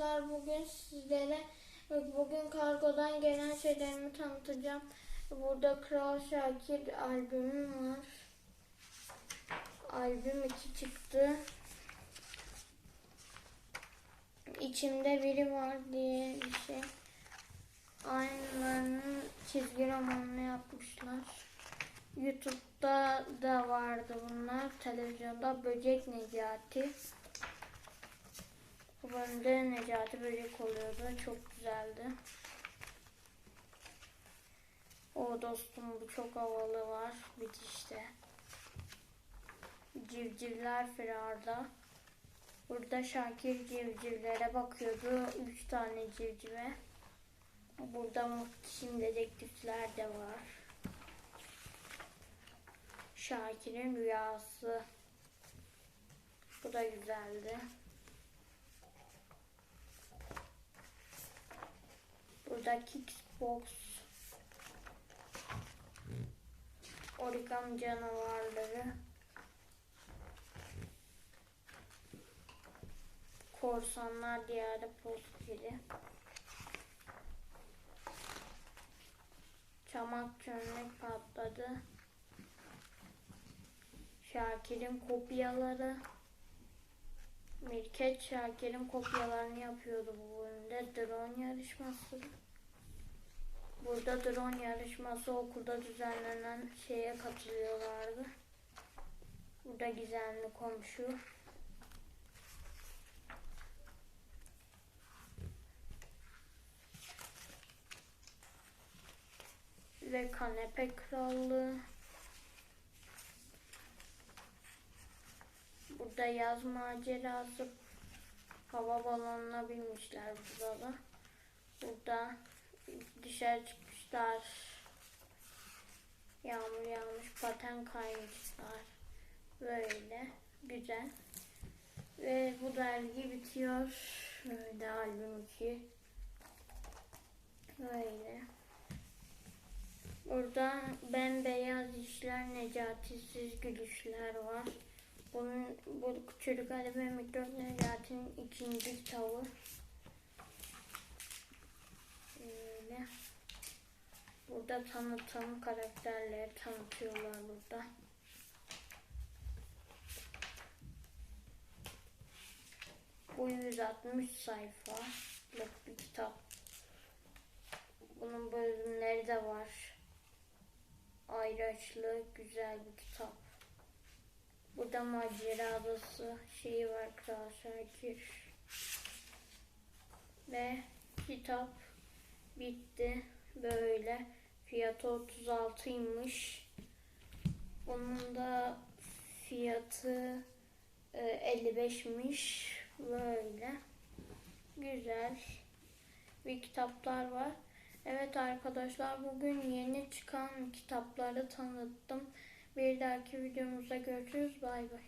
arkadaşlar bugün sizlere bugün kargodan gelen şeylerimi tanıtacağım. Burada Kral Şakir albümüm var. Albüm 2 çıktı. İçimde biri var diye bir şey. Aynılarının çizgi romanını yapmışlar. YouTube'da da vardı bunlar. Televizyonda Böcek Necati. Bu bölümde Necati Böcek oluyordu. Çok güzeldi. O dostum bu çok havalı var. Bitişte. Civcivler firarda. Burada Şakir civcivlere bakıyordu. Üç tane civcive. Burada muhteşem dedektifler de var. Şakir'in rüyası. Bu da güzeldi. Burada Kickbox. Origami canavarları. Korsanlar diyarı posteri. Çamak çömlek patladı. Şakir'in kopyaları. Mirket Şakir'in kopyalarını yapıyordu bu bölümde. Drone yarışması. Burada drone yarışması okulda düzenlenen şeye katılıyorlardı. Burada gizemli komşu. Ve kanepe krallığı. Burada yaz macerası hava balonuna binmişler burada da. Burada dışarı çıkmışlar. Yağmur yağmış, paten kaymışlar. Böyle güzel. Ve bu dergi bitiyor. Böyle albüm 2. Böyle. Burada bembeyaz işler, Necati'siz gülüşler var. Bunun bu çocuk Ali ve Mikro Necati'nin ikinci kitabı. Öyle. Burada tanıtım karakterleri tanıtıyorlar burada. Bu 160 sayfalık bir kitap. Bunun bölümleri de var. Ayraçlı güzel bir kitap. Burada macera adası şeyi var Kral Şakir. Ve kitap bitti. Böyle. Fiyatı 36'ymış. Bunun da fiyatı e, 55'miş. Böyle. Güzel. Bir kitaplar var. Evet arkadaşlar bugün yeni çıkan kitapları tanıttım. Bir dahaki videomuzda görüşürüz. Bay bay.